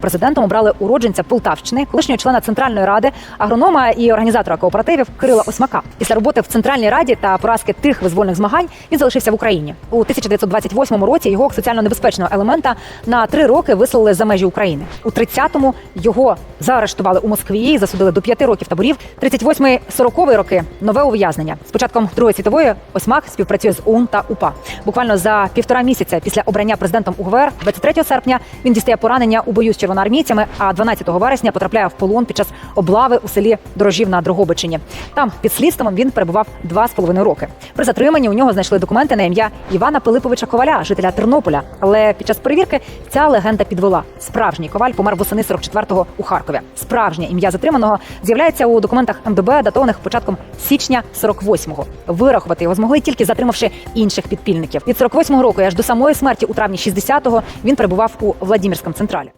Президентом обрали уродженця Полтавщини, колишнього члена Центральної ради, агронома і організатора кооперативів Кирила Осьмака. Після роботи в Центральній раді та поразки тих визвольних змагань він залишився в Україні. У 1928 році його соціально небезпечного елемента на три роки вислали за межі України. У 30-му його заарештували у Москві і засудили до п'яти років таборів. 38-40 роки нове ув'язнення. З початком Другої світової Осьмак співпрацює з ОУН та УПА. Буквально за півтора місяця після обрання президентом УГВР, 23 серпня, він дістає поранення у бою з червоноармійцями, а 12 вересня потрапляє в полон під час облави у селі Дорожів на Дрогобичині. Там під слідством він перебував два з половиною роки. При затриманні у нього знайшли документи на ім'я Івана Пилиповича Коваля, жителя Тернополя. Але під час перевірки ця легенда підвела. Справжній коваль помер восени 44-го у Харкові. Справжнє ім'я затриманого з'являється у документах МДБ, датованих початком січня 48-го. Вирахувати його змогли тільки затримавши інших підпільників. Від 48-го року аж до самої смерті у травні 60-го він перебував у Владимирському централі.